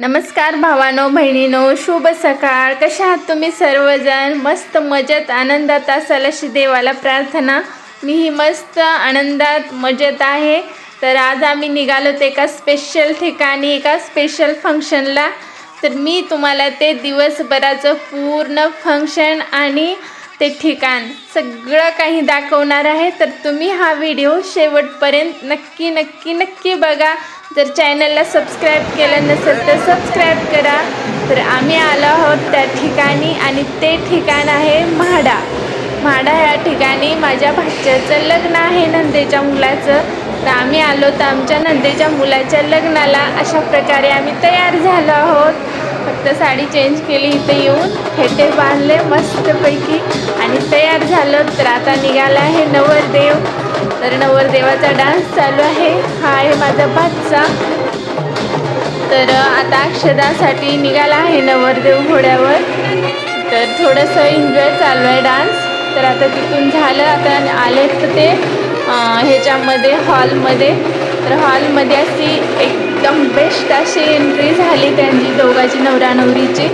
नमस्कार भावानो बहिणीनो शुभ सकाळ. कशा आहात तुम्ही सर्वजण? मस्त मजेत आनंदात असाल अशी देवाला प्रार्थना. मीही मस्त आनंदात मजेत आहे. तर आज आम्ही निघालो ते एका स्पेशल ठिकाणी एका स्पेशल फंक्शनला तर मी तुम्हाला ते दिवसभराचं पूर्ण फंक्शन आणि ते ठिकाण सगळं काही दाखवणार आहे. तर तुम्ही हा व्हिडिओ शेवटपर्यंत नक्की नक्की नक्की बघा. जर चॅनलला सबस्क्राईब केलं नसेल तर सबस्क्राईब करा. तर आम्ही आलो आहोत त्या ठिकाणी आणि ते ठिकाण आहे म्हाडा. म्हाडा ह्या ठिकाणी माझ्या भाच्याचं लग्न आहे नंदेच्या मुलाचं. तर आम्ही आलो तर आमच्या नंदेच्या मुलाच्या लग्नाला अशा प्रकारे आम्ही तयार झालो आहोत. फक्त साडी चेंज केली इथे येऊन फेटे बांधले मस्तपैकी. आणि तयार झालं तर आता निघाला आहे नवरदेव. तर नवरदेवाचा डान्स चालू आहे. हा आहे माझा बादचा तर आता अक्षदासाठी निघाला आहे नवरदेव घोड्यावर. तर थोडंसं एन्जॉय चालू आहे डान्स तर आता तिथून झालं आता आले तर ते ह्याच्यामध्ये हॉलमध्ये तर हॉलमध्ये अशी एकदम बेस्ट अशी एंट्री झाली त्यांची. दोघाची नवरा नवरीची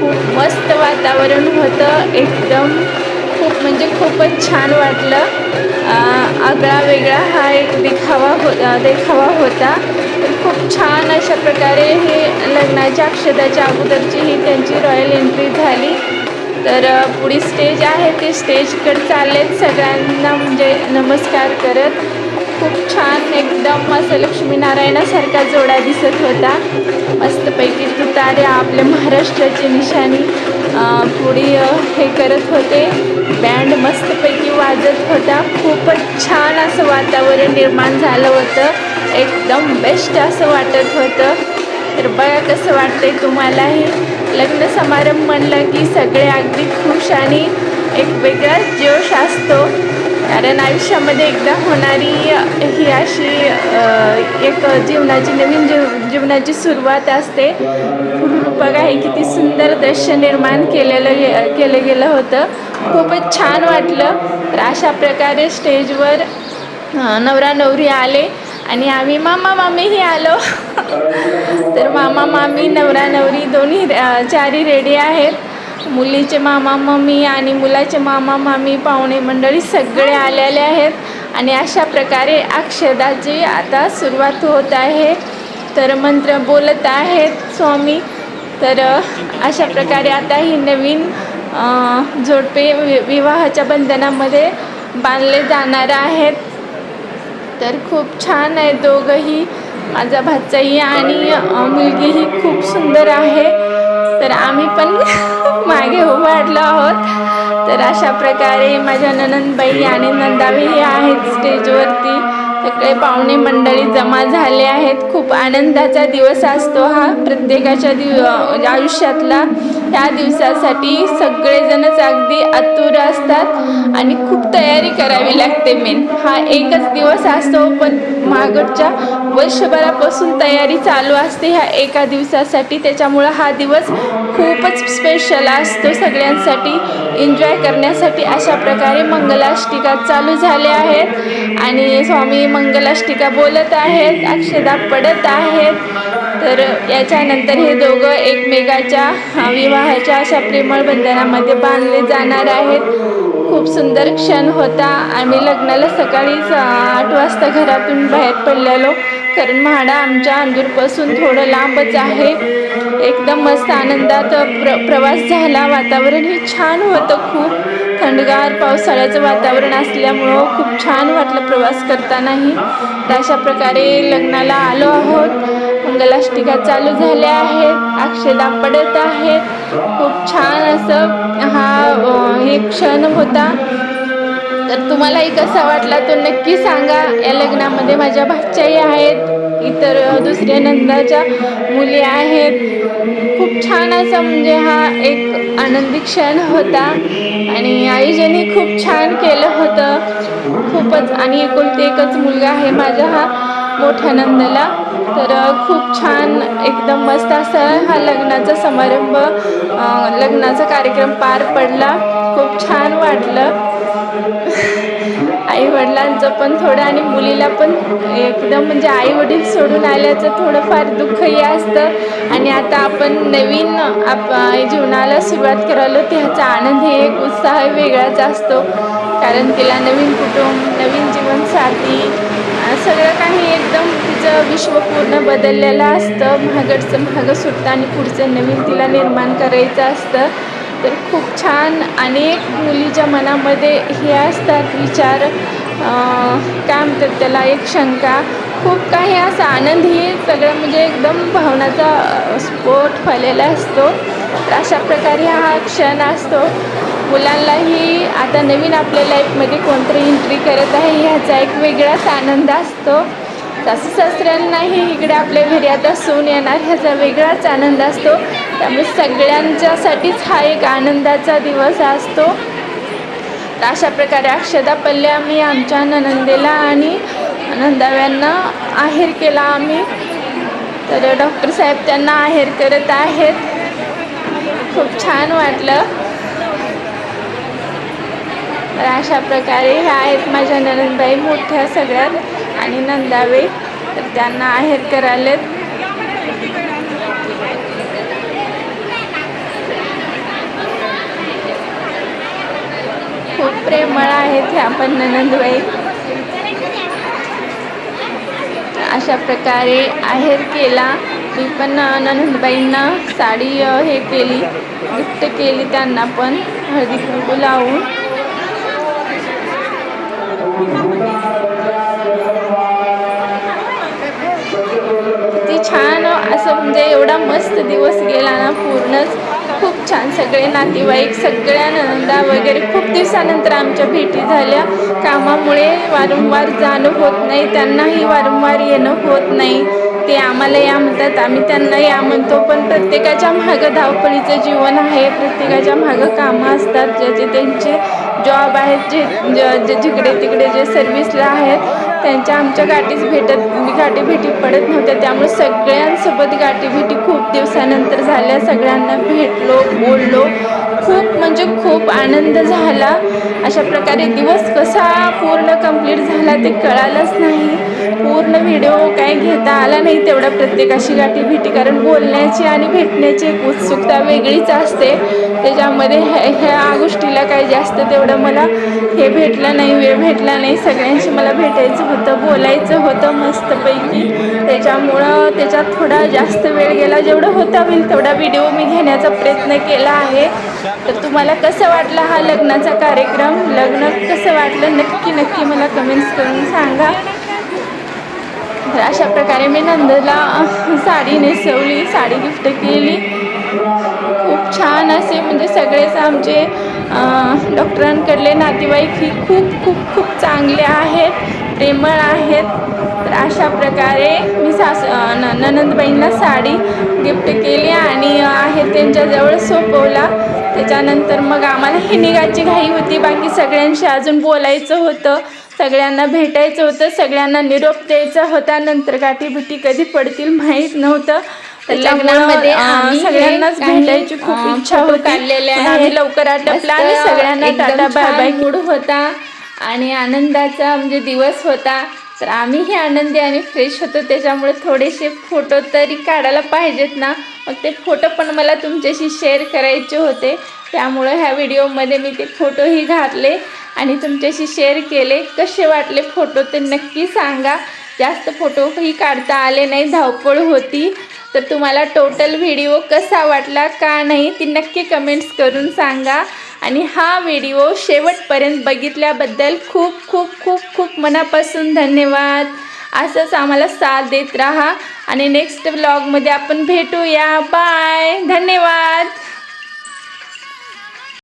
खूप मस्त वातावरण होतं. एकदम खूप म्हणजे खूपच छान वाटलं. आगळा वेगळा हा एक देखावा हो देखावा होता. तर खूप छान अशा प्रकारे हे लग्नाच्या अक्षदाच्या अगोदरची ही त्यांची रॉयल एंट्री झाली. तर पुढी पुढे स्टेज आहे. ते स्टेजकडे चाललेत सगळ्यांना म्हणजे नमस्कार करत. खूप छान एकदम असं लक्ष्मीनारायणासारखा जोडा दिसत होता. मस्तपैकी तुतारे आपल्या महाराष्ट्राची निशाणी पुढे हे करत होते. बँड मस्तपैकी वाजत होता. खूपच छान असं वातावरण निर्माण झालं होतं. एकदम बेस्ट असं वाटत होतं. तर बघा कसं वाटतंय तुम्हालाही लग्न समारंभ म्हणलं की सगळे अगदी खुश आणि एक वेगळाच जोश असतो. कारण आयुष्यामध्ये एकदा होणारी ही अशी एक जीवनाची नवीन जीव जीवनाची सुरुवात असते. पूर्ण बघा हे किती सुंदर दृश्य निर्माण केलेलं गे- केलं गेलं होतं. खूपच छान वाटलं. तर अशा प्रकारे स्टेजवर नवरा नवरी आले आणि आम्ही मामा मामीही आलो. तर मामा मामी नवरा नवरी दोन्ही चारही चारी रेडी आहेत. मुलीचे मामा मम्मी आणि मुलाचे मामा मामी पाहुणे मंडळी सगळे आलेले आहेत. आणि अशा प्रकारे अक्षदाची आता सुरुवात होत आहे. तर मंत्र बोलत आहेत स्वामी. तर अशा प्रकारे आता ही नवीन जोडपे वि- विवाहाच्या बंधनामध्ये बांधले जाणार आहेत. तर खूप छान आहे दोघंही. माझा भाचाही आणि मुलगीही खूप सुंदर आहे. तर आम्ही पण मागे उभारलो आहोत. तर अशा प्रकारे माझ्या ननंदबाई आणि नंदाबाई आहेत स्टेजवरती. सगळे पाहुणे मंडळी जमा झाले आहेत. खूप आनंदाचा दिवस असतो हा. प्रत्येकाच्या दिव म्हणजे आयुष्यातला. त्या दिवसासाठी सगळेजणच अगदी आतुर असतात आणि खूप तयारी करावी लागते मेन. हा एकच दिवस असतो पण मागच्या वर्षभरापासून तयारी चालू असते. ह्या एका दिवसासाठी त्याच्यामुळं हा दिवस खूपच स्पेशल असतो सगळ्यांसाठी. एन्जॉय करण्यासाठी अशा प्रकारे मंगलाष्टिका चालू झाल्या आहेत. आणि स्वामी मंगलाष्टिका बोलत आहेत अक्षदा पडत आहेत. तर याच्यानंतर हे दोघं एकमेकाच्या विवाहाच्या अशा प्रेमळ बंधनामध्ये बांधले जाणार आहेत. खूप सुंदर क्षण होता. आम्ही लग्नाला सकाळीच आठ वाजता घरातून बाहेर पडलेलो. कारण म्हाडा आमच्या अंदूरपासून थोडं लांबच आहे. एकदम मस्त आनंदात प्र प्रवास झाला. वातावरण हे छान होतं खूप. थंडगार पावसाळ्याचं वातावरण असल्यामुळं खूप छान वाटलं प्रवास करतानाही. तर अशा प्रकारे लग्नाला आलो आहोत. मंगलाष्टिका चालू झाल्या आहेत. अक्षदा पडत आहेत. खूप छान असं हा हे क्षण होता. तर तुम्हालाही कसा वाटला तो नक्की सांगा. या लग्नामध्ये माझ्या भाच्याही आहेत. इतर दुसऱ्या नंदाच्या मुली आहेत. खूप छान असा म्हणजे हा एक आनंदी क्षण होता. आणि आयोजनही खूप छान केलं होतं. खूपच आणि एकुलती एकच मुलगा आहे माझा हा मोठ्या नंदला. तर खूप छान एकदम मस्त असा हा लग्नाचा समारंभ लग्नाचा कार्यक्रम पार पडला. खूप छान वाटलं. आई वडिलांचं पण थोडं आणि मुलीला पण एकदम म्हणजे आई वडील सोडून आल्याचं थोडंफार दुःखही असतं. आणि आता आपण नवीन आप जीवनाला सुरुवात करायला त्याचा आनंद हे एक उत्साह वेगळाच असतो. कारण तिला नवीन कुटुंब नवीन जीवनसाथी सगळं काही एकदम तिचं विश्व पूर्ण बदललेलं असतं. महागडचं महाग सुटतं आणि पुढचं नवीन तिला निर्माण करायचं असतं. तर खूप छान अनेक मुलीच्या मनामध्ये हे असतात विचार काय म्हणतात त्याला एक शंका खूप काही असा आनंद ही सगळं म्हणजे एकदम भावनाचा स्फोट फलेला असतो. तर अशा प्रकारे हा क्षण असतो. मुलांनाही आता नवीन आपल्या लाईफमध्ये कोणतरी एंट्री करत आहे ह्याचा एक वेगळाच आनंद असतो. सासू सासऱ्यांनाही इकडे आपल्या घरी आता सून येणार ह्याचा वेगळाच आनंद असतो. त्यामुळे सगळ्यांच्यासाठीच हा एक आनंदाचा दिवस असतो. तर अशा प्रकारे अक्षदा पल्ले आम्ही आमच्या ननंदेला आणि नंदाव्यांना आहेर केला आम्ही. तर डॉक्टर साहेब त्यांना आहेर करत आहेत. खूप छान वाटलं. तर अशा प्रकारे ह्या आहेत माझ्या ननंदबाई मोठ्या सगळ्यात आणि नंदावे. तर त्यांना आहेर करायलेत. खूप प्रेमळ आहेत ह्या पण ननंदबाई अशा प्रकारे आहेर केला. मी पण ननंदबाईंना साडी हे केली गिफ्ट केली त्यांना पण. हळदी कुंकू लावून. ती छान असं म्हणजे एवढा मस्त दिवस गेला ना पूर्णच. खूप छान सगळे नातेवाईक सगळ्या नंदा वगैरे. खूप दिवसानंतर आमच्या भेटी झाल्या. कामामुळे वारंवार जाणं होत नाही त्यांनाही वारंवार येणं होत नाही. ते आम्हाला या म्हणतात आम्ही त्यांना या म्हणतो. पण प्रत्येकाच्या मागं धावपळीचं जीवन आहे. प्रत्येकाच्या मागं कामं असतात. ज्याचे त्यांचे जॉब आहेत जे जे जिकडे तिकडे जे सर्व्हिसला आहेत त्यांच्या आमच्या गाठीच भेटत गाठी भेटी पडत नव्हत्या. त्यामुळे सगळ्यांसोबत गाठी भेटी खूप दिवसानंतर झाल्या. सगळ्यांना भेटलो बोललो. खूप म्हणजे खूप आनंद झाला. अशा प्रकारे दिवस कसा पूर्ण कंप्लीट झाला ते कळालंच नाही. पूर्ण व्हिडिओ काय घेता आला नाही तेवढा प्रत्येकाशी गाठी भेटी कारण बोलण्याची आणि भेटण्याची एक उत्सुकता वेगळीच असते. त्याच्यामध्ये ह्या ह्या गोष्टीला काही जास्त तेवढं मला हे भेटलं नाही वेळ भेटला नाही. सगळ्यांशी मला भेटायचं होतं बोलायचं होतं मस्तपैकी. त्याच्यामुळं त्याच्यात थोडा जास्त वेळ गेला. जेवढं होता होईल तेवढा व्हिडिओ मी घेण्याचा प्रयत्न केला आहे. तर तुम्हाला कसं वाटलं हा लग्नाचा कार्यक्रम? लग्न कसं वाटलं? नक्की नक्की मला कमेंट्स करून सांगा. तर अशा प्रकारे मी नंदला साडी नेसवली साडी गिफ्ट केली. खूप छान असे म्हणजे सगळेच आमचे डॉक्टरांकडले नातेवाईक ही खूप खूप खूप चांगले आहेत प्रेमळ आहेत. तर अशा प्रकारे मी सास न ननंदबाईंना साडी गिफ्ट केली आणि आहे त्यांच्याजवळ सोपवला. त्याच्यानंतर मग आम्हाला ही निघायची घाई होती. बाकी सगळ्यांशी अजून बोलायचं होतं. सगळ्यांना भेटायचं होतं सगळ्यांना निरोप द्यायचा होता नंतर गाठी भेटी कधी पडतील माहीत नव्हतं. लग्नामध्ये सगळ्यांनाच भेटायची खूप इच्छा होती. लवकर आटपला आणि सगळ्यांना टाटा बाय बाय मूड होता आणि आनंदाचा म्हणजे दिवस होता. तर आम्हीही आनंदी आणि फ्रेश होतो. त्याच्यामुळे थोडेसे फोटो तरी काढायला पाहिजेत ना. मग ते फोटो पण मला तुमच्याशी शेअर करायचे होते. त्यामुळं ह्या व्हिडिओमध्ये मी ते फोटोही घातले आणि तुमच्याशी शेअर केले. कसे वाटले फोटो ते नक्की सांगा. जास्त फोटोही काढता आले नाही धावपळ होती. तर तुम्हाला टोटल व्हिडिओ कसा वाटला का नाही ती नक्की कमेंट्स करून सांगा. आणि हा व्हिडिओ शेवटपर्यंत बघितल्याबद्दल खूप खूप खूप खूप मनापासून धन्यवाद. असंच आम्हाला साथ देत राहा आणि नेक्स्ट ब्लॉगमध्ये आपण भेटूया. बाय धन्यवाद.